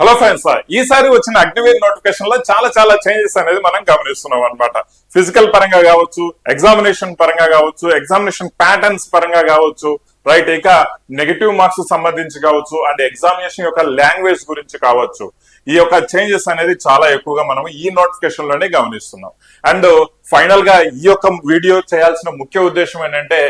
Hello friends ఈసారి వచ్చిన అగ్నివీర్ నోటిఫికేషన్లో చాలా చాలా చేంజెస్ అనేది మనం గమనిస్తున్నాం అన్నమాట. ఫిజికల్ పరంగా కావచ్చు ఎగ్జామినేషన్ పరంగా కావచ్చు ఎగ్జామినేషన్ ప్యాటర్న్స్ పరంగా కావచ్చు రైట్ ఇక నెగటివ్ మార్క్స్ సంబంధించి కావచ్చు అండ్ ఎగ్జామినేషన్ యొక్క లాంగ్వేజ్ గురించి కావచ్చు. ఈ యొక్క చేంజెస్ అనేది చాలా ఎక్కువగా మనం ఈ నోటిఫికేషన్లోనే గమనిస్తున్నాం. అండ్ ఫైనల్గా ఈ యొక్క వీడియో చేయాల్సిన ముఖ్య ఉద్దేశం ఏంటంటే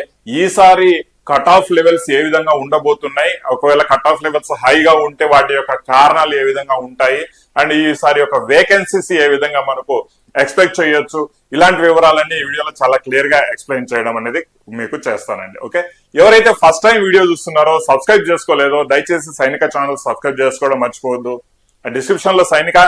ఈసారి కట్ ఆఫ్ లెవెల్స్ ఏ విధంగా ఉండబోతున్నాయి? ఒకవేళ కట్ ఆఫ్ లెవెల్స్ హైగా ఉంటే వాటి యొక్క కారణాలు ఏ విధంగా ఉంటాయి? అండ్ ఈసారి యొక్క వేకెన్సీస్ ఏ విధంగా మనకు ఎక్స్పెక్ట్ చేయొచ్చు? ఇలాంటి వివరాలన్నీ ఈ వీడియోలో చాలా క్లియర్గా ఎక్స్ప్లెయిన్ చేయడం అనేది మీకు చేస్తానండి. ఓకే ఎవరైతే ఫస్ట్ టైం వీడియో చూస్తున్నారో సబ్స్క్రైబ్ చేసుకోలేదో దయచేసి సైనిక ఛానల్ సబ్స్క్రైబ్ చేసుకోవడం మర్చిపోవద్దు. డిస్క్రిప్షన్లో సైనిక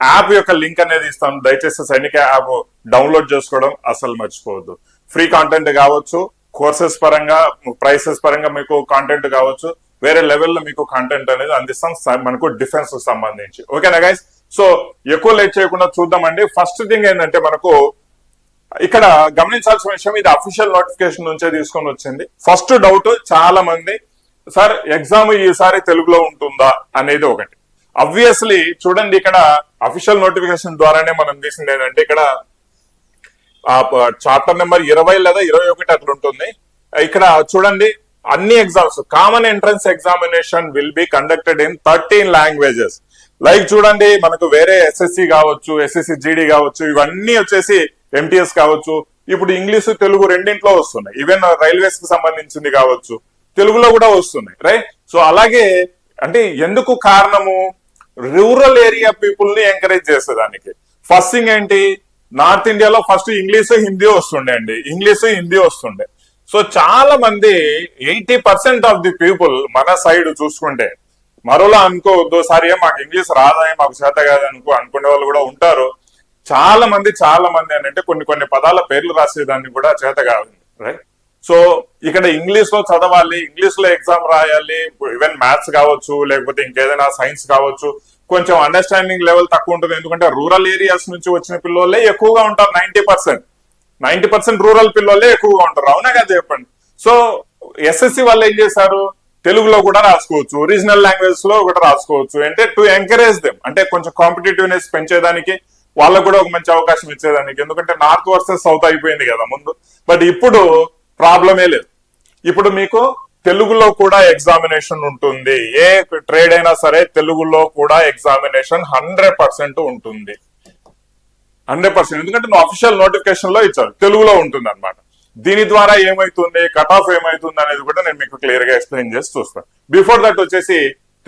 యాప్ యొక్క లింక్ అనేది ఇస్తాను. దయచేసి సైనిక యాప్ డౌన్లోడ్ చేసుకోవడం అసలు మర్చిపోవద్దు. ఫ్రీ కాంటెంట్ కావచ్చు. కోర్సెస్ పరంగా ప్రైసెస్ పరంగా మీకు కాంటెంట్ కావచ్చు. వేరే లెవెల్లో మీకు కాంటెంట్ అనేది అందిస్తాం మనకు డిఫెన్స్ సంబంధించి. ఓకేనా గైస్ సో ఎక్కువ లేట్ చేయకుండా చూద్దామండి. ఫస్ట్ థింగ్ ఏంటంటే మనకు ఇక్కడ గమనించాల్సిన విషయం ఇది అఫీషియల్ నోటిఫికేషన్ నుంచే తీసుకొని వచ్చింది. ఫస్ట్ డౌట్ చాలా మంది సార్ ఎగ్జామ్ ఈసారి తెలుగులో ఉంటుందా? అనేది ఒకటి. అబ్వియస్లీ చూడండి ఇక్కడ అఫీషియల్ నోటిఫికేషన్ ద్వారానే మనం తీసింది ఏంటంటే ఇక్కడ ఆ చాప్టర్ నెంబర్ ఇరవై లేదా ఇరవై ఒకటి అట్లా ఉంటుంది. ఇక్కడ చూడండి అన్ని exams common entrance examination will be conducted in thirteen languages like చూడండి మనకు వేరే ఎస్ఎస్సి కావచ్చు ఎస్ఎస్సి జీడీ కావచ్చు ఇవన్నీ వచ్చేసి ఎంటీఎస్ కావచ్చు. ఇప్పుడు ఇంగ్లీష్ తెలుగు రెండింట్లో వస్తున్నాయి. ఈవెన్ రైల్వేస్కి సంబంధించింది కావచ్చు తెలుగులో కూడా వస్తున్నాయి రైట్ సో అలాగే అంటే ఎందుకు కారణము? రూరల్ ఏరియా పీపుల్ని ఎంకరేజ్ చేసేదానికి. ఫస్ట్ థింగ్ ఏంటి? నార్త్ ఇండియాలో ఫస్ట్ ఇంగ్లీష్ హిందీ వస్తుండే అండి. ఇంగ్లీష్ హిందీ వస్తుండే. సో చాలా మంది eighty percent of the people మన సైడ్ చూసుకుంటే మరోలా అనుకోవద్దు సరే మాకు ఇంగ్లీష్ రాదని మాకు చేత కాదు అనుకో అనుకునే వాళ్ళు కూడా ఉంటారు. చాలా మంది చాలా మంది అని అంటే కొన్ని కొన్ని పదాల పేర్లు రాసేదాన్ని కూడా చేత కాదు. రైట్ సో ఇక్కడ ఇంగ్లీష్లో చదవాలి ఇంగ్లీష్లో ఎగ్జామ్ రాయాలి ఈవెన్ మ్యాథ్స్ కావచ్చు లేకపోతే ఇంకేదైనా సైన్స్ కావచ్చు. కొంచెం అండర్స్టాండింగ్ లెవెల్ తక్కువ ఉంటుంది. ఎందుకంటే రూరల్ ఏరియాస్ నుంచి వచ్చిన పిల్లలే ఎక్కువగా ఉంటారు ninety percent ninety percent rural పిల్లలే ఎక్కువగా ఉంటారు. అవునా కదా చెప్పండి? సో ఎస్ఎస్సి వాళ్ళు ఏం చేశారు? తెలుగులో కూడా రాసుకోవచ్చు. రీజనల్ లాంగ్వేజ్లో కూడా రాసుకోవచ్చు. అంటే టు ఎంకరేజ్ దెమ్ అంటే కొంచెం కాంపిటేటివ్నెస్ పెంచేదానికి వాళ్ళకు కూడా ఒక మంచి అవకాశం ఇచ్చేదానికి. ఎందుకంటే నార్త్ వర్సెస్ సౌత్ అయిపోయింది కదా ముందు. బట్ ఇప్పుడు ప్రాబ్లమే లేదు. ఇప్పుడు మీకు తెలుగులో కూడా ఎగ్జామినేషన్ ఉంటుంది. ఏ ట్రేడ్ అయినా సరే తెలుగులో కూడా ఎగ్జామినేషన్ హండ్రెడ్ పర్సెంట్ ఉంటుంది. హండ్రెడ్ పర్సెంట్ ఎందుకంటే నువ్వు అఫీషియల్ నోటిఫికేషన్లో ఇచ్చారు తెలుగులో ఉంటుంది అనమాట దీని ద్వారా ఏమైతుంది? కట్ ఆఫ్ ఏమైతుంది అనేది కూడా నేను మీకు క్లియర్గా ఎక్స్ప్లెయిన్ చేసి చూస్తాను బిఫోర్ దట్ వచ్చేసి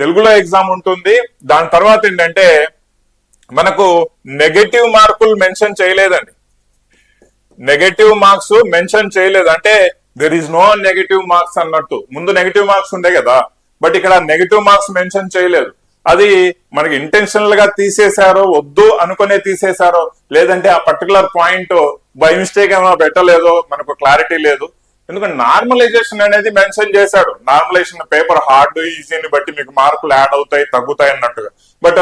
తెలుగులో ఎగ్జామ్ ఉంటుంది. దాని తర్వాత ఏంటంటే మనకు నెగటివ్ మార్కులు మెన్షన్ చేయలేదండి. నెగటివ్ మార్క్స్ మెన్షన్ చేయలేదు. అంటే there is no negative marks అన్నట్టు. ముందు నెగటివ్ మార్క్స్ ఉండే కదా. బట్ ఇక్కడ నెగటివ్ మార్క్స్ మెన్షన్ చేయలేదు. అది మనకి ఇంటెన్షనల్గా తీసేశారో వద్దు అనుకునే తీసేశారో లేదంటే ఆ పర్టికులర్ పాయింట్ బై మిస్టేక్ ఏమైనా పెట్టలేదో మనకు క్లారిటీ లేదు. ఎందుకంటే నార్మలైజేషన్ అనేది మెన్షన్ చేశాడు. నార్మలైజేషన్ పేపర్ హార్డ్ ఈజీని బట్టి మీకు మార్కులు యాడ్ అవుతాయి తగ్గుతాయి అన్నట్టుగా. బట్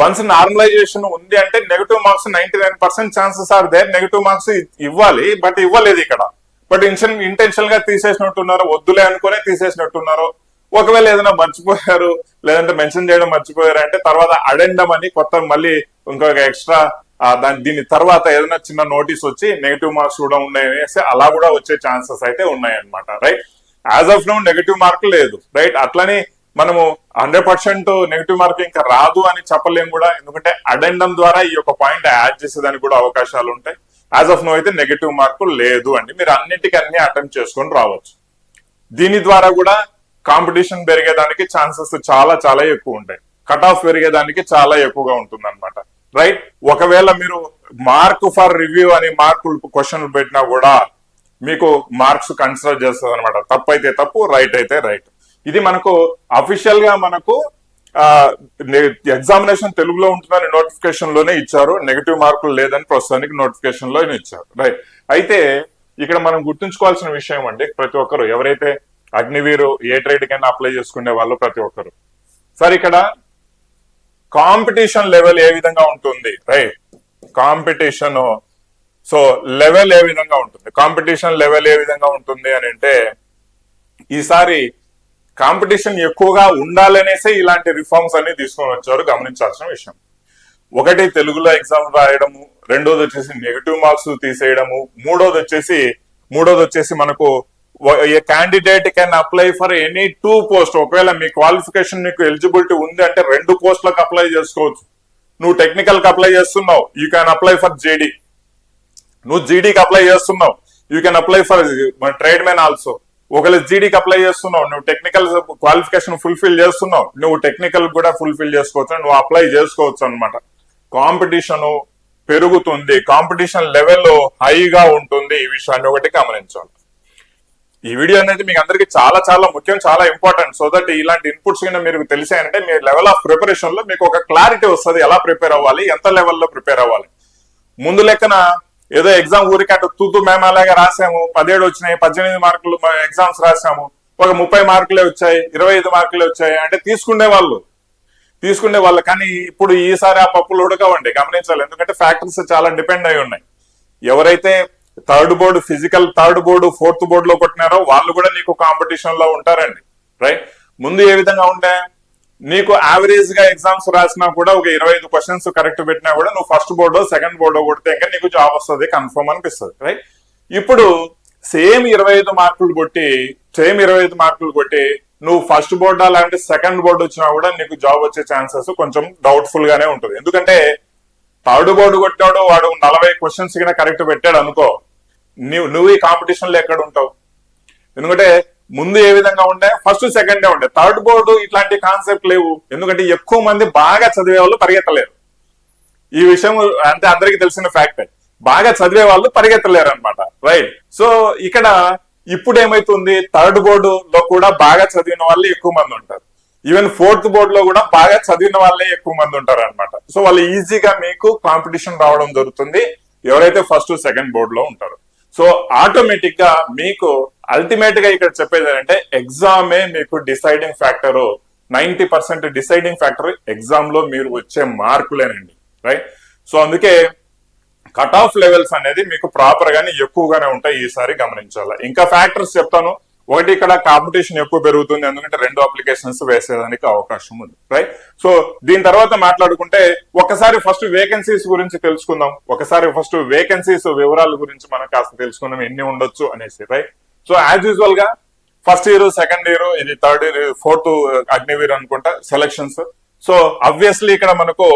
వన్స్ నార్మలైజేషన్ ఉంది అంటే negative marks ninety nine percent chances are there negative marks ఇవ్వాలి బట్ ఇవ్వలేదు ఇక్కడ. బట్ ఇన్షన్ ఇంటెన్షన్గా తీసేసినట్టున్నారు వద్దులే అనుకునే తీసేసినట్టున్నారు. ఒకవేళ ఏదైనా మర్చిపోయారు లేదంటే మెన్షన్ చేయడం మర్చిపోయారు అంటే తర్వాత అడెండం అని కొత్త మళ్ళీ ఇంకొక ఎక్స్ట్రా దాని దీని తర్వాత ఏదైనా చిన్న నోటీస్ వచ్చి నెగిటివ్ మార్క్స్ కూడా ఉన్నాయనేసి అలా కూడా వచ్చే ఛాన్సెస్ అయితే ఉన్నాయన్నమాట right as of no negative mark లేదు రైట్ అట్లనే మనము హండ్రెడ్ పర్సెంట్ నెగిటివ్ మార్క్ ఇంకా రాదు అని చెప్పలేము కూడా ఎందుకంటే అడెండం ద్వారా ఈ యొక్క పాయింట్ యాడ్ చేసేదానికి కూడా అవకాశాలు ఉంటాయి. యాజ్ ఆఫ్ నో అయితే నెగిటివ్ మార్కు లేదు అండి. మీరు అన్నిటికీ అటెంప్ట్ చేసుకొని రావచ్చు. దీని ద్వారా కూడా కాంపిటీషన్ పెరిగేదానికి ఛాన్సెస్ చాలా చాలా ఎక్కువ ఉంటాయి. కట్ ఆఫ్ పెరిగేదానికి చాలా ఎక్కువగా ఉంటుంది అనమాట రైట్ ఒకవేళ మీరు మార్క్ ఫర్ రివ్యూ అని మార్కులు క్వశ్చన్లు పెట్టినా కూడా మీకు మార్క్స్ కన్సిడర్ చేస్తుంది అనమాట తప్పు అయితే తప్పు రైట్ అయితే రైట్ ఇది మనకు అఫీషియల్గా మనకు ఎగ్జామినేషన్ తెలుగులో ఉంటుందని నోటిఫికేషన్లోనే ఇచ్చారు. నెగిటివ్ మార్కులు లేదని ప్రస్తుతానికి నోటిఫికేషన్లోనే ఇచ్చారు. రైట్ అయితే ఇక్కడ మనం గుర్తుంచుకోవాల్సిన విషయం అండి ప్రతి ఒక్కరు. ఎవరైతే అగ్నివీరు ఏ ట్రేడ్ కైనా అప్లై చేసుకునే వాళ్ళు ప్రతి ఒక్కరు. సార్ ఇక్కడ కాంపిటీషన్ లెవెల్ ఏ విధంగా ఉంటుంది? రైట్ కాంపిటీషన్ సో లెవెల్ ఏ విధంగా ఉంటుంది? కాంపిటీషన్ లెవెల్ ఏ విధంగా ఉంటుంది అని అంటే ఈసారి కాంపిటీషన్ ఎక్కువగా ఉండాలనేసే ఇలాంటి రిఫార్మ్స్ అన్ని తీసుకొని వచ్చారు గమనించాల్సిన విషయం. ఒకటి తెలుగులో ఎగ్జామ్ రాయడము రెండోది వచ్చేసి నెగిటివ్ మార్క్స్ తీసేయడము మూడోది వచ్చేసి మూడోది వచ్చేసి మనకు a candidate can apply for any two post ఒకవేళ మీ క్వాలిఫికేషన్ మీకు ఎలిజిబిలిటీ ఉంది అంటే రెండు పోస్టులకు అప్లై చేసుకోవచ్చు. నువ్వు టెక్నికల్కి అప్లై చేస్తున్నావు you can apply for JD నువ్వు జీడీకి అప్లై చేస్తున్నావు you can apply for trade man also ఒకవేళ జీడీకి అప్లై చేస్తున్నావు నువ్వు టెక్నికల్ క్వాలిఫికేషన్ ఫుల్ఫిల్ చేస్తున్నావు నువ్వు టెక్నికల్ కూడా ఫుల్ఫిల్ చేసుకోవచ్చు నువ్వు అప్లై చేసుకోవచ్చు అనమాట కాంపిటీషన్ పెరుగుతుంది కాంపిటీషన్ లెవెల్ హైగా ఉంటుంది ఈ విషయాన్ని ఒకటి గమనించాలి. ఈ వీడియో అనేది మీకు అందరికి చాలా చాలా ముఖ్యం చాలా ఇంపార్టెంట్ సో దట్ ఇలాంటి ఇన్పుట్స్ కింద మీరు తెలిసాయంటే మీ లెవెల్ ఆఫ్ ప్రిపరేషన్లో మీకు ఒక క్లారిటీ వస్తుంది ఎలా ప్రిపేర్ అవ్వాలి ఎంత లెవెల్లో ప్రిపేర్ అవ్వాలి. ముందు లెక్కన ఏదో ఎగ్జామ్ ఊరికి అటు తూతు మేము అలాగే రాసాము. పదిహేడు వచ్చినాయి పద్దెనిమిది మార్కులు ఎగ్జామ్స్ రాసాము. ఒక ముప్పై మార్కులే వచ్చాయి ఇరవై ఐదు మార్కులే వచ్చాయి. అంటే తీసుకునే వాళ్ళు. తీసుకునే వాళ్ళు. కానీ ఇప్పుడు ఈసారి ఆ పప్పులు ఉడకవండి గమనించాలి. ఎందుకంటే ఫ్యాక్టర్స్ చాలా డిపెండ్ అయి ఉన్నాయి. ఎవరైతే third board physical third board fourth board లో కొట్టినారో వాళ్ళు కూడా నీకు కాంపిటీషన్లో ఉంటారండి. రైట్ ముందు ఏ విధంగా ఉండే? నీకు యావరేజ్గా ఎగ్జామ్స్ రాసినా కూడా ఒక ఇరవై ఐదు క్వశ్చన్స్ కరెక్ట్ పెట్టినా కూడా నువ్వు ఫస్ట్ బోర్డో సెకండ్ బోర్డో కొడితే ఇంకా నీకు జాబ్ వస్తుంది కన్ఫర్మ్ అనిపిస్తుంది రైట్ ఇప్పుడు సేమ్ ఇరవై ఐదు మార్కులు కొట్టి సేమ్ ఇరవై ఐదు మార్కులు కొట్టి నువ్వు ఫస్ట్ బోర్డా లేదంటే సెకండ్ బోర్డు వచ్చినా కూడా నీకు జాబ్ వచ్చే ఛాన్సెస్ కొంచెం డౌట్ఫుల్ గానే ఉంటుంది. ఎందుకంటే థర్డ్ బోర్డు కొట్టాడు వాడు నలభై క్వశ్చన్స్ కింద కరెక్ట్ పెట్టాడు అనుకో నువ్వు నువ్వు ఈ కాంపిటీషన్లో ఎక్కడ ఉంటావు? ఎందుకంటే ముందు ఏ విధంగా ఉండే? ఫస్ట్ సెకండ్ ఉండే. థర్డ్ బోర్డు ఇట్లాంటి కాన్సెప్ట్ లేవు. ఎందుకంటే ఎక్కువ మంది బాగా చదివే వాళ్ళు పరిగెత్తలేరు. ఈ విషయం అంటే అందరికి తెలిసిన ఫ్యాక్ట్ బాగా చదివే వాళ్ళు పరిగెత్తలేరు అనమాట రైట్ సో ఇక్కడ ఇప్పుడు ఏమైతుంది థర్డ్ బోర్డు లో కూడా బాగా చదివిన వాళ్ళు ఎక్కువ మంది ఉంటారు. ఈవెన్ ఫోర్త్ బోర్డు లో కూడా బాగా చదివిన వాళ్ళే ఎక్కువ మంది ఉంటారు అనమాట సో వాళ్ళు ఈజీగా మీకు కాంపిటీషన్ రావడం జరుగుతుంది. ఎవరైతే ఫస్ట్ సెకండ్ బోర్డు లో ఉంటారో. సో ఆటోమేటిక్గా మీకు అల్టిమేట్గా ఇక్కడ చెప్పేది ఏంటంటే ఎగ్జామే మీకు deciding factor ninety percent deciding factor ఎగ్జామ్లో మీరు వచ్చే మార్కులేనండి రైట్ సో అందుకే కట్ ఆఫ్ లెవెల్స్ అనేది మీకు ప్రాపర్ గానే ఎక్కువగానే ఉంటాయి ఈసారి గమనించాలి. ఇంకా ఫ్యాక్టర్స్ చెప్తాను. ఒకటి ఇక్కడ కాంపిటీషన్ ఎక్కువ పెరుగుతుంది ఎందుకంటే రెండు అప్లికేషన్స్ వేసేదానికి అవకాశం ఉంది రైట్ సో దీని తర్వాత మాట్లాడుకుంటే ఒకసారి ఫస్ట్ వేకెన్సీస్ గురించి తెలుసుకుందాం. ఒకసారి ఫస్ట్ వేకెన్సీస్ వివరాల గురించి మనం కాస్త తెలుసుకుందాం ఎన్ని ఉండొచ్చు అనేసి రైట్ సో యాజ్ యూజువల్గా ఫస్ట్ ఇయర్ సెకండ్ ఇయర్ ఇది థర్డ్ ఇయర్ ఫోర్త్ అగ్నివీర్ అనుకుంటా సెలక్షన్స్ సో అబ్వియస్లీ ఇక్కడ మనకు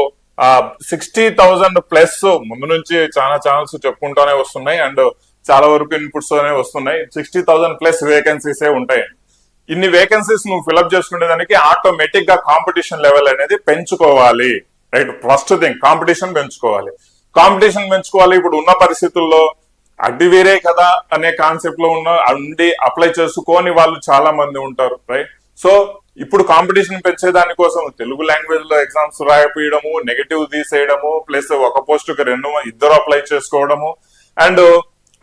సిక్స్టీ థౌజండ్ ప్లస్ ముందు నుంచి చాలా ఛానల్స్ చెప్పుకుంటానే వస్తున్నాయి. అండ్ చాలా వరకు ఇన్పుట్స్ అనేవి వస్తున్నాయి. సిక్స్టీ థౌసండ్ ప్లస్ వేకెన్సీస్ ఉంటాయి. ఇన్ని వేకెన్సీస్ నువ్వు ఫిల్అప్ చేసుకునే దానికి ఆటోమేటిక్గా కాంపిటీషన్ లెవెల్ అనేది పెంచుకోవాలి. రైట్ ఫస్ట్ థింగ్ కాంపిటీషన్ పెంచుకోవాలి. కాంపిటీషన్ పెంచుకోవాలి. ఇప్పుడు ఉన్న పరిస్థితుల్లో అడ్డు వేరే కదా అనే కాన్సెప్ట్లో ఉన్న ఉండి అప్లై చేసుకోని వాళ్ళు చాలా మంది ఉంటారు రైట్ సో ఇప్పుడు కాంపిటీషన్ పెంచే దానికోసం తెలుగు లాంగ్వేజ్లో ఎగ్జామ్స్ రాయపోయడము నెగటివ్ తీసేయడము ప్లస్ ఒక పోస్ట్కి రెండు ఇద్దరు అప్లై చేసుకోవడము అండ్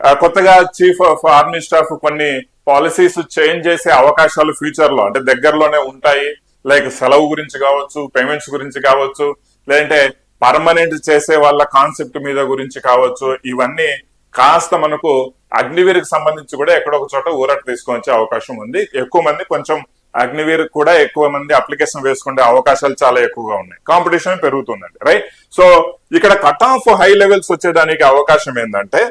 కొత్తగా చీఫ్ ఆఫ్ ఆర్మీ స్టాఫ్ కొన్ని పాలసీస్ చేంజ్ చేసే అవకాశాలు ఫ్యూచర్లో అంటే దగ్గరలోనే ఉంటాయి. లైక్ సెలవు గురించి కావచ్చు పేమెంట్స్ గురించి కావచ్చు లేదంటే పర్మనెంట్ చేసే వాళ్ళ కాన్సెప్ట్ మీద గురించి కావచ్చు ఇవన్నీ కాస్త మనకు అగ్నివీర్కి సంబంధించి కూడా ఎక్కడో ఒక చోట ఊరట తీసుకొచ్చే అవకాశం ఉంది. ఎక్కువ మంది కొంచెం అగ్నివీర్ కూడా ఎక్కువ మంది అప్లికేషన్ వేసుకునే అవకాశాలు చాలా ఎక్కువగా ఉన్నాయి. కాంపిటీషన్ పెరుగుతుందండి రైట్ సో ఇక్కడ కట్ ఆఫ్ హై లెవెల్స్ వచ్చేదానికి అవకాశం ఏంటంటే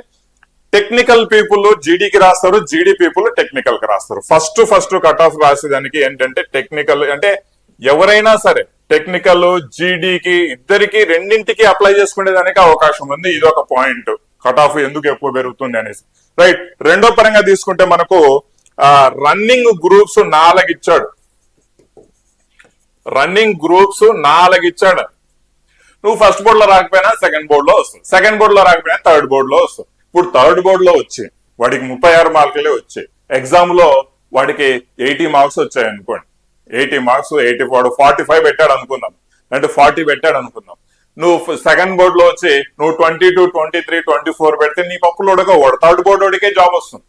టెక్నికల్ పీపుల్ జీడీకి రాస్తారు జీడీ పీపుల్ టెక్నికల్కి రాస్తారు. ఫస్ట్ ఫస్ట్ కట్ ఆఫ్ రాసేదానికి ఏంటంటే టెక్నికల్ అంటే ఎవరైనా సరే టెక్నికల్ జీడీకి ఇద్దరికి రెండింటికి అప్లై చేసుకునేదానికి అవకాశం ఉంది. ఇది ఒక పాయింట్ కట్ ఆఫ్ ఎందుకు ఎక్కువ పెరుగుతుంది అనేసి. రైట్ రెండో పరంగా తీసుకుంటే మనకు రన్నింగ్ గ్రూప్స్ నాలుగు ఇచ్చాడు రన్నింగ్ గ్రూప్స్ నాలుగు ఇచ్చాడు నువ్వు ఫస్ట్ బోర్డ్లో రాకపోయినా సెకండ్ బోర్డ్లో వస్తుంది. సెకండ్ బోర్డ్లో రాకపోయినా థర్డ్ బోర్డ్లో వస్తుంది. ఇప్పుడు థర్డ్ బోర్డ్లో వచ్చి వాడికి ముప్పై ఆరు మార్కులే వచ్చాయి. ఎగ్జామ్లో వాడికి ఎయిటీ మార్క్స్ వచ్చాయి అనుకోండి eighty marks eighty four forty five పెట్టాడు అనుకుందాం. అంటే ఫార్టీ పెట్టాడు అనుకుందాం. నువ్వు సెకండ్ బోర్డ్లో వచ్చి నువ్వు twenty two twenty three twenty four పెడితే నీ పప్పులు ఉడకవాడు థర్డ్ బోర్డ్ ఓడికే జాబ్ వస్తుంది.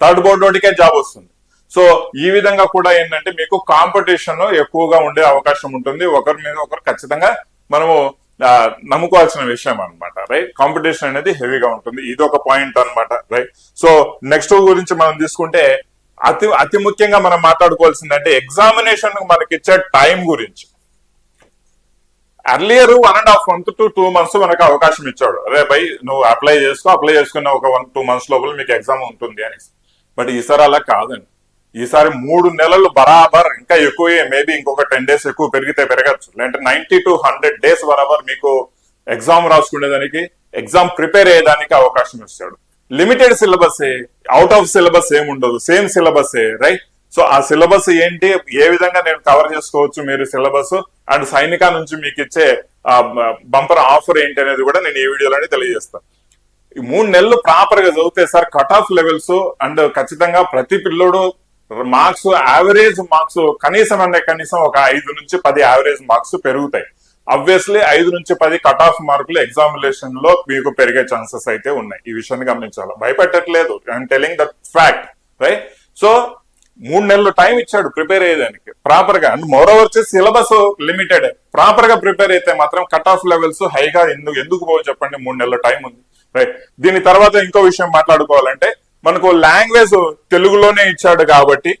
థర్డ్ బోర్డ్ వాడికే జాబ్ వస్తుంది. సో ఈ విధంగా కూడా ఏంటంటే మీకు కాంపిటీషన్ ఎక్కువగా ఉండే అవకాశం ఉంటుంది. ఒకరి మీద ఒకరు ఖచ్చితంగా మనము నమ్ముకోవాల్సిన విషయం అనమాట రైట్ కాంపిటీషన్ అనేది హెవీగా ఉంటుంది. ఇది ఒక పాయింట్ అన్నమాట రైట్ సో నెక్స్ట్ గురించి మనం తీసుకుంటే అతి అతి ముఖ్యంగా మనం మాట్లాడుకోవాల్సిందంటే ఎగ్జామినేషన్ మనకి ఇచ్చే టైం గురించి. Earlier one and half month to two months మనకు అవకాశం ఇచ్చాడు. అరే బై నువ్వు అప్లై చేసుకో అప్లై చేసుకున్న ఒక వన్ టూ మంత్స్ లోపల మీకు ఎగ్జామ్ ఉంటుంది అని బట్ ఈసారి అలా కాదండి. ఈసారి మూడు నెలలు బరాబర్ ఇంకా ఎక్కువ మేబీ ఇంకొక టెన్ డేస్ ఎక్కువ పెరిగితే పెరగచ్చు. లేదంటే నైన్టీ టు హండ్రెడ్ డేస్ బరాబర్ మీకు ఎగ్జామ్ రాసుకునేదానికి ఎగ్జామ్ ప్రిపేర్ అయ్యేదానికి అవకాశం ఇస్తాడు. Limited syllabus out of syllabus ఏమి ఉండదు సేమ్ సిలబస్ రైట్ సో ఆ సిలబస్ ఏంటి ఏ విధంగా నేను కవర్ చేసుకోవచ్చు మీరు సిలబస్ అండ్ సైనిక నుంచి మీకు ఇచ్చే బంపర్ ఆఫర్ ఏంటి అనేది కూడా నేను ఈ వీడియోలోనే తెలియజేస్తాను. ఈ మూడు నెలలు ప్రాపర్గా చదివితే sir cut off levels and ఖచ్చితంగా ప్రతి పిల్లోడు మార్క్స్ యావరేజ్ మార్క్స్ కనీసం అంటే కనీసం ఒక ఐదు నుంచి పది యావరేజ్ మార్క్స్ పెరుగుతాయి. అబ్వియస్లీ ఐదు నుంచి పది కట్ ఆఫ్ మార్కులు ఎగ్జామినేషన్లో మీకు పెరిగే ఛాన్సెస్ అయితే ఉన్నాయి. ఈ విషయాన్ని గమనించాలి. భయపెట్టట్లేదు. I'm telling that fact right so మూడు నెలలు టైం ఇచ్చాడు ప్రిపేర్ అయ్యేదానికి. ప్రాపర్గా. అండ్ మోర్ ఓవర్ వచ్చి సిలబస్ లిమిటెడ్ ప్రాపర్గా ప్రిపేర్ అయితే మాత్రం కట్ ఆఫ్ లెవెల్స్ హైగా ఎందుకు ఎందుకు పోవు చెప్పండి? మూడు నెలల టైం ఉంది. రైట్ దీని తర్వాత ఇంకో విషయం మాట్లాడుకోవాలంటే మనకు లాంగ్వేజ్ తెలుగులోనే ఇచ్చాడు కాబట్టి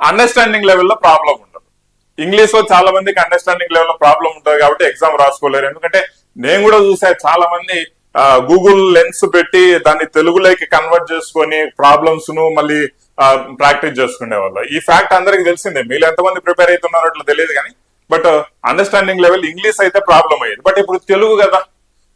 అండర్స్టాండింగ్ లెవెల్లో ప్రాబ్లం ఉండదు. ఇంగ్లీష్లో చాలా మందికి అండర్స్టాండింగ్ లెవెల్లో ప్రాబ్లం ఉంటుంది కాబట్టి ఎగ్జామ్ రాసుకోలేరు. ఎందుకంటే నేను కూడా చూసా చాలా మంది గూగుల్ లెన్స్ పెట్టి దాన్ని తెలుగులోకి కన్వర్ట్ చేసుకొని ప్రాబ్లమ్స్ను మళ్ళీ ప్రాక్టీస్ చేసుకునే వాళ్ళు ఈ ఫ్యాక్ట్ అందరికి తెలిసిందే. మీరు ఎంతమంది ప్రిపేర్ అవుతున్నారో అట్లా తెలియదు కానీ బట్ అండర్స్టాండింగ్ లెవెల్ ఇంగ్లీష్ అయితే ప్రాబ్లం అయ్యేది. బట్ ఇప్పుడు తెలుగు కదా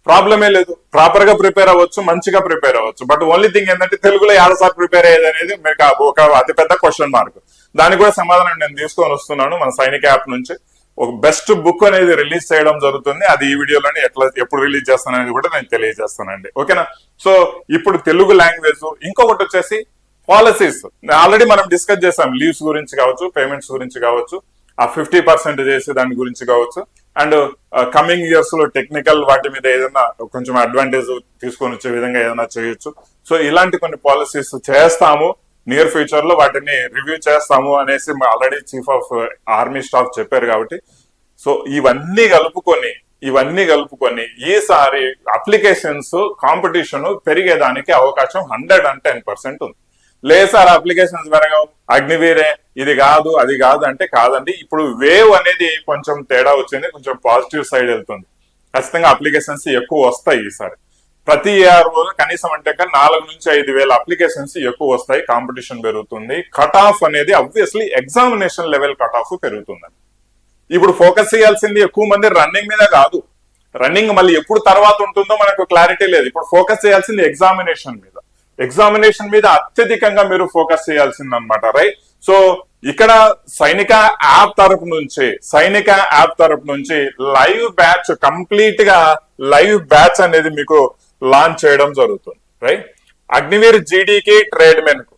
ప్రాబ్లమే లేదు. ప్రాపర్గా ప్రిపేర్ అవ్వచ్చు మంచిగా ప్రిపేర్ అవ్వచ్చు. బట్ ఓన్లీ థింగ్ ఏంటంటే తెలుగులో ఏడసారి ప్రిపేర్ అయ్యేది అనేది మీకు ఒక అతిపెద్ద క్వశ్చన్ మార్క్ దానికి కూడా సమాధానం నేను తీసుకొని వస్తున్నాను మన సైనిక యాప్ నుంచి. ఒక బెస్ట్ బుక్ అనేది రిలీజ్ చేయడం జరుగుతుంది. అది ఈ వీడియోలోని ఎట్లా ఎప్పుడు రిలీజ్ చేస్తానని కూడా నేను తెలియజేస్తానండి. ఓకేనా? సో ఇప్పుడు తెలుగు లాంగ్వేజ్ ఇంకొకటి వచ్చేసి పాలసీస్. ఆల్రెడీ మనం డిస్కస్ చేసాం లీవ్స్ గురించి కావచ్చు పేమెంట్స్ గురించి కావచ్చు ఆ ఫిఫ్టీ పర్సెంట్ చేసే దాని గురించి కావచ్చు అండ్ కమింగ్ ఇయర్స్లో టెక్నికల్ వాటి మీద ఏదైనా కొంచెం అడ్వాంటేజ్ తీసుకొని వచ్చే విధంగా ఏదైనా చేయొచ్చు. సో ఇలాంటి కొన్ని పాలసీస్ చేస్తాము. నియర్ ఫ్యూచర్లో వాటిని రివ్యూ చేస్తాము అనేసి already chief of army staff చెప్పారు కాబట్టి. సో ఇవన్నీ కలుపుకొని ఇవన్నీ కలుపుకొని ఈసారి అప్లికేషన్స్ కాంపిటీషన్ పెరిగేదానికి అవకాశం హండ్రెడ్ అండ్ టెన్ పర్సెంట్ ఉంది. లేదు సార్ అప్లికేషన్స్ పెరగవు. అగ్నివీరే ఇది కాదు అది కాదు అంటే కాదండి. ఇప్పుడు వేవ్ అనేది కొంచెం తేడా వచ్చింది కొంచెం పాజిటివ్ సైడ్ వెళ్తుంది. ఖచ్చితంగా అప్లికేషన్స్ ఎక్కువ వస్తాయి ఈసారి. ప్రతి రోజు కనీసం అంటే నాలుగు నుంచి ఐదు వేల అప్లికేషన్స్ ఎక్కువ వస్తాయి కాంపిటీషన్ పెరుగుతుంది. కట్ ఆఫ్ అనేది obviously examination level cut off పెరుగుతుందండి ఇప్పుడు ఫోకస్ చేయాల్సింది ఎక్కువ మంది రన్నింగ్ మీద కాదు. రన్నింగ్ మళ్ళీ ఎప్పుడు తర్వాత ఉంటుందో మనకు క్లారిటీ లేదు. ఇప్పుడు ఫోకస్ చేయాల్సింది ఎగ్జామినేషన్ మీద. ఎగ్జామినేషన్ మీద అత్యధికంగా మీరు ఫోకస్ చేయాల్సింది అనమాట రైట్ సో ఇక్కడ సైనిక యాప్ తరపు నుంచి సైనిక యాప్ తరపు నుంచి లైవ్ బ్యాచ్ కంప్లీట్గా లైవ్ బ్యాచ్ అనేది మీకు లాంచ్ చేయడం జరుగుతుంది రైట్? అగ్నివీర్ జీడీకి ట్రేడ్ మెన్కు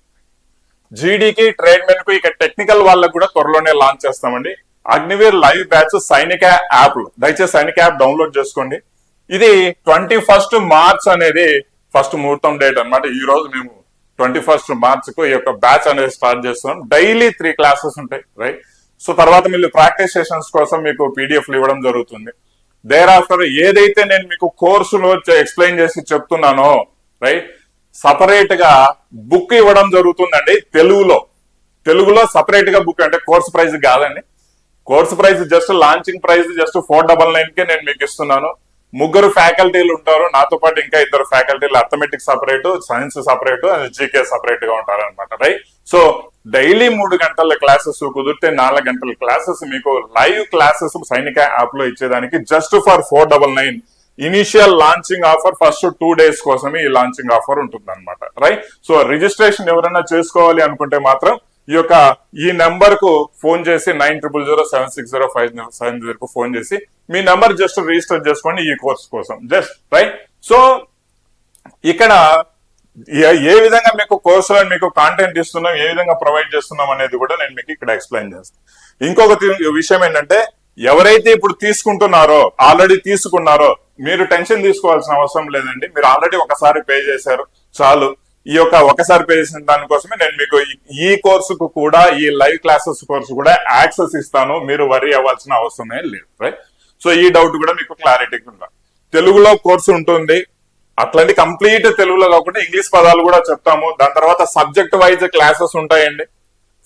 జీడీకి ట్రేడ్ మెన్కు ఇక టెక్నికల్ వాళ్ళకు కూడా త్వరలోనే లాంచ్ చేస్తామండి. Agniveer live batch Sainika app దయచేసి సైనిక యాప్ డౌన్లోడ్ చేసుకోండి. ఇది ట్వంటీ ఫస్ట్ మార్చ్ అనేది ఫస్ట్ ముహూర్తం డేట్ అన్నమాట. ఈ రోజు మేము ట్వంటీ ఫస్ట్ మార్చ్కు ఈ యొక్క బ్యాచ్ అనేది స్టార్ట్ చేస్తున్నాం. డైలీ త్రీ క్లాసెస్ ఉంటాయి రైట్? సో తర్వాత మీరు ప్రాక్టీస్ సెషన్స్ కోసం మీకు పీడిఎఫ్లు ఇవ్వడం జరుగుతుంది. దేర్ ఆఫ్టర్ ఏదైతే నేను మీకు కోర్సులో ఎక్స్ప్లెయిన్ చేసి చెప్తున్నానో రైట్ సపరేట్గా బుక్ ఇవ్వడం జరుగుతుందండి తెలుగులో. తెలుగులో సపరేట్గా బుక్ అంటే కోర్స్ ప్రైస్ కాదండి. Course price just launching price just four double nine K నేను మీకు ఇస్తున్నాను. ముగ్గురు ఫ్యాకల్టీలు ఉంటారు. నాతో పాటు ఇంకా ఇద్దరు ఫ్యాకల్టీలు arithmetics separate science separate GK సపరేట్గా ఉంటారు అనమాట రైట్ సో డైలీ మూడు గంటల క్లాసెస్ కుదిరితే నాలుగు గంటల క్లాసెస్ మీకు లైవ్ క్లాసెస్ సైనిక యాప్లో ఇచ్చేదానికి just for four double nine initial launching offer first two days కోసమే ఈ లాంచింగ్ ఆఫర్ ఉంటుంది అనమాట రైట్ సో రిజిస్ట్రేషన్ ఎవరైనా చేసుకోవాలి అనుకుంటే మాత్రం ఈ యొక్క ఈ నెంబర్కు ఫోన్ చేసి nine triple zero seven six zero five seven zero phone చేసి మీ నెంబర్ జస్ట్ రిజిస్టర్ చేసుకోండి ఈ కోర్స్ కోసం. జస్ట్ రైట్ సో ఇక్కడ ఏ- ఏ విధంగా మీకు కోర్సులో మీకు కాంటెంట్ ఇస్తున్నాం ఏ విధంగా ప్రొవైడ్ చేస్తున్నాం అనేది కూడా నేను మీకు ఇక్కడ ఎక్స్ప్లెయిన్ చేస్తాను ఇంకొక విషయం ఏంటంటే ఎవరైతే ఇప్పుడు తీసుకుంటున్నారో ఆల్రెడీ తీసుకున్నారో మీరు టెన్షన్ తీసుకోవాల్సిన అవసరం లేదండి. మీరు ఆల్రెడీ ఒకసారి పే చేశారు చాలు. ఈ యొక్క ఒకసారి పే చేసిన దానికోసమే నేను మీకు ఈ- ఈ కోర్సుకు కూడా ఈ లైవ్ క్లాసెస్ కోర్సు కూడా యాక్సెస్ ఇస్తాను. మీరు వరీ అవ్వాల్సిన అవసరమే లేదు రైట్ సో ఈ డౌట్ కూడా మీకు క్లారిటీగా ఉండాలి. తెలుగులో కోర్సు ఉంటుంది. అట్లాంటి కంప్లీట్ తెలుగులో కాకుండా ఇంగ్లీష్ పదాలు కూడా చెప్తాము. దాని తర్వాత సబ్జెక్ట్ వైజ్ క్లాసెస్ ఉంటాయండి.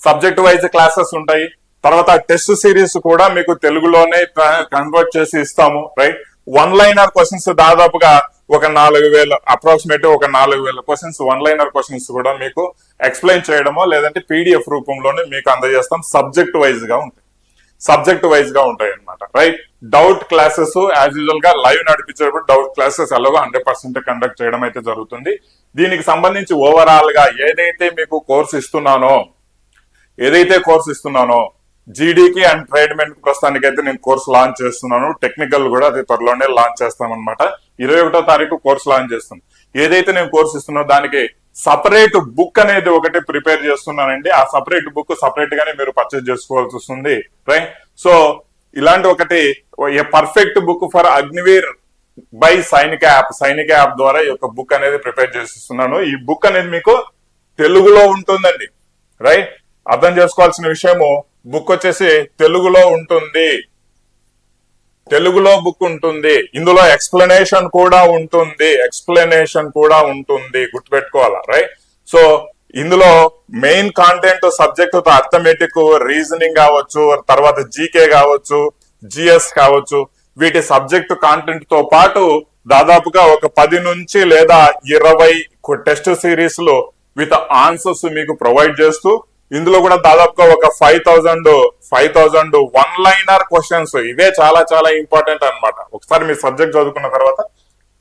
సబ్జెక్ట్ వైజ్ క్లాసెస్ ఉంటాయి. తర్వాత టెస్ట్ సిరీస్ కూడా మీకు తెలుగులోనే కన్వర్ట్ చేసి ఇస్తాము రైట్ వన్ లైనర్ క్వశ్చన్స్ దాదాపుగా ఒక నాలుగు వేల అప్రాక్సిమేట్ ఒక నాలుగు వేల క్వశ్చన్స్ వన్ లైనర్ క్వశ్చన్స్ కూడా మీకు ఎక్స్ప్లెయిన్ చేయడమో లేదంటే పీడిఎఫ్ రూపంలోనే మీకు అందజేస్తాం. సబ్జెక్ట్ వైజ్గా ఉంటాయి. సబ్జెక్ట్ వైజ్గా ఉంటాయి అనమాట రైట్ డౌట్ క్లాసెస్ యాజ్ యూజువల్గా లైవ్ నడిపించేటప్పుడు డౌట్ క్లాసెస్ ఎలాగో హండ్రెడ్ పర్సెంట్ కండక్ట్ చేయడం అయితే జరుగుతుంది. దీనికి సంబంధించి ఓవరాల్గా ఏదైతే మీకు కోర్స్ ఇస్తున్నానో ఏదైతే కోర్స్ ఇస్తున్నానో జీడీకి అండ్ ట్రేడ్మెంట్ ప్రస్తుతానికి అయితే నేను కోర్స్ లాంచ్ చేస్తున్నాను. టెక్నికల్ కూడా అది త్వరలోనే లాంచ్ చేస్తామన్నమాట. ఇరవై ఒకటో తారీఖు కోర్స్ లాంచ్ చేస్తాను ఏదైతే నేను కోర్స్ ఇస్తున్నా దానికి సపరేట్ బుక్ అనేది ఒకటి ప్రిపేర్ చేస్తున్నానండి. ఆ సపరేట్ బుక్ సపరేట్ గానే మీరు పర్చేజ్ చేసుకోవాల్సి వస్తుంది. రైట్? సో ఇలాంటి ఒకటి a perfect book for Agniveer by Sainika app Sainika app ద్వారా ఈ యొక్క బుక్ అనేది ప్రిపేర్ చేసిస్తున్నాను ఈ బుక్ అనేది మీకు తెలుగులో ఉంటుందండి. రైట్? అర్థం చేసుకోవాల్సిన విషయము బుక్ వచ్చేసి తెలుగులో ఉంటుంది. తెలుగులో బుక్ ఉంటుంది. ఇందులో ఎక్స్ప్లెనేషన్ కూడా ఉంటుంది. ఎక్స్ప్లెనేషన్ కూడా ఉంటుంది. గుర్తుపెట్టుకోవాలా రైట్? సో ఇందులో main content subject arithmetic reasoning కావచ్చు తర్వాత జీకే కావచ్చు జిఎస్ కావచ్చు వీటి సబ్జెక్ట్ కాంటెంట్తో పాటు దాదాపుగా ఒక పది నుంచి లేదా ఇరవై టెస్ట్ సిరీస్లో విత్ ఆన్సర్స్ మీకు ప్రొవైడ్ చేస్తూ ఇందులో కూడా దాదాపుగా ఒక five thousand five thousand one liner questions ఇవే చాలా చాలా ఇంపార్టెంట్ అనమాట ఒకసారి మీరు సబ్జెక్ట్ చదువుకున్న తర్వాత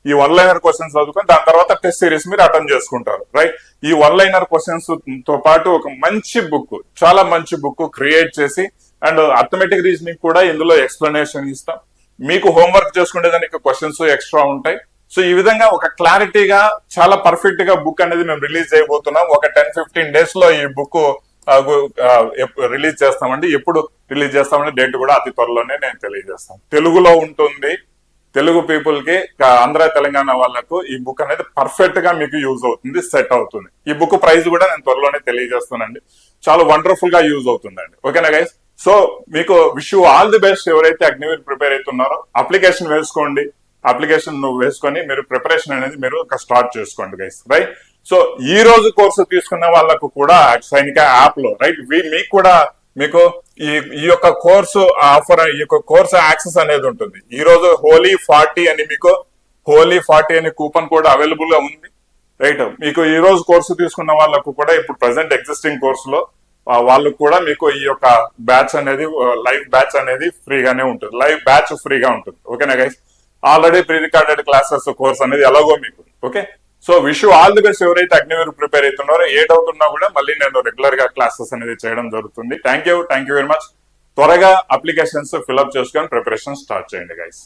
ఈ వన్ లైనర్ క్వశ్చన్స్ చదువుకొని దాని తర్వాత టెస్ట్ సిరీస్ మీరు అటెండ్ చేసుకుంటారు రైట్ ఈ వన్ లైనర్ క్వశ్చన్స్తో పాటు ఒక మంచి బుక్ చాలా మంచి బుక్ క్రియేట్ చేసి అండ్ అథమెటిక్ రీజనింగ్ కూడా ఇందులో ఎక్స్ప్లెనేషన్ ఇస్తాం. మీకు హోంవర్క్ చేసుకునే దానికి క్వశ్చన్స్ ఎక్స్ట్రా ఉంటాయి. సో ఈ విధంగా ఒక క్లారిటీగా చాలా పర్ఫెక్ట్గా బుక్ అనేది మేము రిలీజ్ చేయబోతున్నాం. ఒక టెన్ ఫిఫ్టీన్ డేస్లో ఈ బుక్ రిలీజ్ చేస్తామండి. ఎప్పుడు రిలీజ్ చేస్తామంటే డేట్ కూడా అతి త్వరలోనే నేను తెలియజేస్తాను. తెలుగులో ఉంటుంది. తెలుగు పీపుల్కి ఆంధ్ర తెలంగాణ వాళ్ళకు ఈ బుక్ అనేది పర్ఫెక్ట్గా మీకు యూజ్ అవుతుంది సెట్ అవుతుంది. ఈ బుక్ ప్రైస్ కూడా నేను త్వరలోనే తెలియజేస్తానండి. చాలా వండర్ఫుల్గా యూజ్ అవుతుందండి. ఓకేనా గైస్? సో మీకు wish you all the best. ఎవరైతే అగ్నివీర్ ప్రిపేర్ అవుతున్నారో అప్లికేషన్ వేసుకోండి. అప్లికేషన్ నువ్వు వేసుకొని మీరు ప్రిపరేషన్ అనేది మీరు స్టార్ట్ చేసుకోండి గైస్. రైట్? సో ఈ రోజు కోర్సు తీసుకున్న వాళ్ళకు కూడా సైనిక యాప్లో రైట్ మీకు కూడా మీకు ఈ ఈ యొక్క కోర్సు ఆఫర్ ఈ యొక్క కోర్సు యాక్సెస్ అనేది ఉంటుంది. ఈ రోజు హోలీ ఫార్టీ అని మీకు హోలీ ఫార్టీ అనే కూపన్ కూడా అవైలబుల్గా ఉంది రైట్? మీకు ఈ రోజు కోర్సు తీసుకున్న వాళ్ళకు కూడా ఇప్పుడు ప్రజెంట్ ఎగ్జిస్టింగ్ కోర్సులో వాళ్ళకు కూడా మీకు ఈ యొక్క బ్యాచ్ అనేది లైవ్ బ్యాచ్ అనేది ఫ్రీగానే ఉంటుంది. లైవ్ బ్యాచ్ ఫ్రీగా ఉంటుంది. ఓకేనా guys already pre recorded classes course అనేది ఎలాగో మీకు okay? So wish all the best ఎవరైతే అగ్నివీరు ప్రిపేర్ అవుతున్నారో ఏ డౌట్ ఉన్నా కూడా మళ్ళీ నేను రెగ్యులర్గా క్లాసెస్ అనేది చేయడం జరుగుతుంది. Thank you thank you very much త్వరగా అప్లికేషన్స్ ఫిల్అప్ చేసుకొని ప్రిపరేషన్ స్టార్ట్ చేయండి గైస్